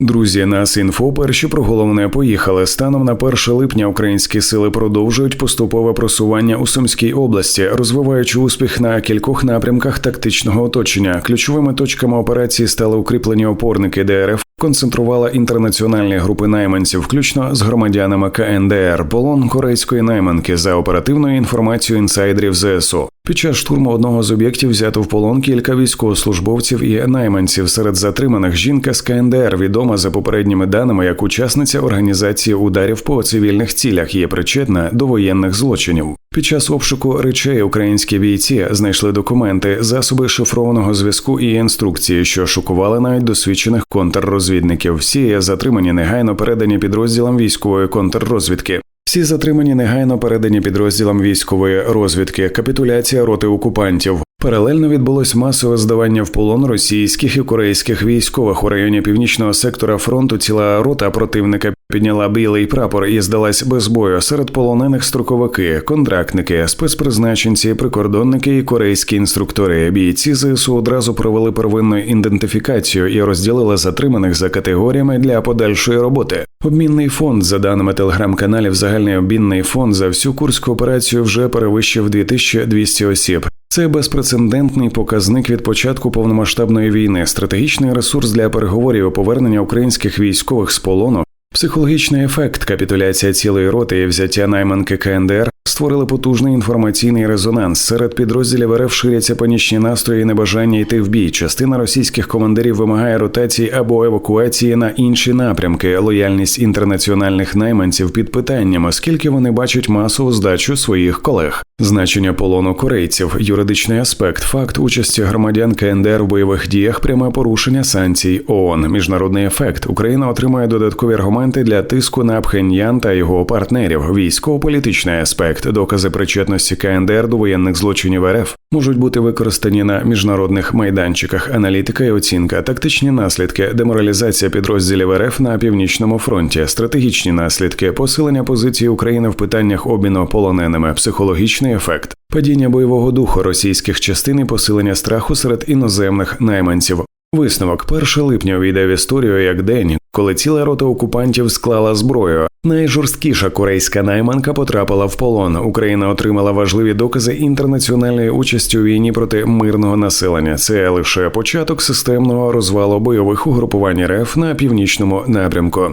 Друзі, нас інфо перші про головне поїхали. Станом на 1 липня українські сили продовжують поступове просування у Сумській області, розвиваючи успіх на кількох напрямках тактичного оточення. Ключовими точками операції стали укріплені опорники ДРФ. Концентрувала інтернаціональні групи найманців, включно з громадянами КНДР, полон корейської найманки за оперативною інформацією інсайдерів ЗСУ. Під час штурму одного з об'єктів взято в полон кілька військовослужбовців і найманців. Серед затриманих жінка з КНДР відома за попередніми даними як учасниця організації ударів по цивільних цілях, є причетна до воєнних злочинів. Під час обшуку речей українські бійці знайшли документи, засоби шифрованого зв'язку і інструкції, що шокували навіть досвідчених контррозвідників. Всі затримані негайно передані підрозділам військової контррозвідки. Всі затримані негайно передані підрозділам військової розвідки, капітуляція роти окупантів. Паралельно відбулось масове здавання в полон російських і корейських військових у районі північного сектора фронту. Ціла рота противника підняла білий прапор і здалась без бою. Серед полонених строковики, контрактники, спецпризначенці, прикордонники і корейські інструктори. Бійці ЗСУ одразу провели первинну ідентифікацію і розділили затриманих за категоріями для подальшої роботи. Обмінний фонд, за даними телеграм-каналів, загальний обмінний фонд за всю курську операцію вже перевищив 2200 осіб. Це безпрецедентний показник від початку повномасштабної війни, стратегічний ресурс для переговорів повернення українських військових з полону, психологічний ефект, капітуляція цілої роти і взяття найманки КНДР створили потужний інформаційний резонанс. Серед підрозділів РФ ширяться панічні настрої і небажання йти в бій. Частина російських командирів вимагає ротації або евакуації на інші напрямки. Лояльність інтернаціональних найманців під питанням, оскільки вони бачать масову здачу своїх колег. Значення полону корейців, юридичний аспект, факт участі громадян КНДР в бойових діях, пряме порушення санкцій ООН. Міжнародний ефект. Україна отримує додаткові аргументи для тиску на Пхеньян та його партнерів. Військово-політичний аспект, докази причетності КНДР до воєнних злочинів РФ можуть бути використані на міжнародних майданчиках. Аналітика і оцінка, тактичні наслідки, деморалізація підрозділів РФ на північному фронті, стратегічні наслідки, посилення позиції України в питаннях обміну полоненими, психологічний ефект, падіння бойового духу російських частин і посилення страху серед іноземних найманців. Висновок 1 липня увійде в історію як день, коли ціла рота окупантів склала зброю. Найжорсткіша корейська найманка потрапила в полон. Україна отримала важливі докази інтернаціональної участі у війні проти мирного населення. Це лише початок системного розвалу бойових угрупувань РФ на північному напрямку.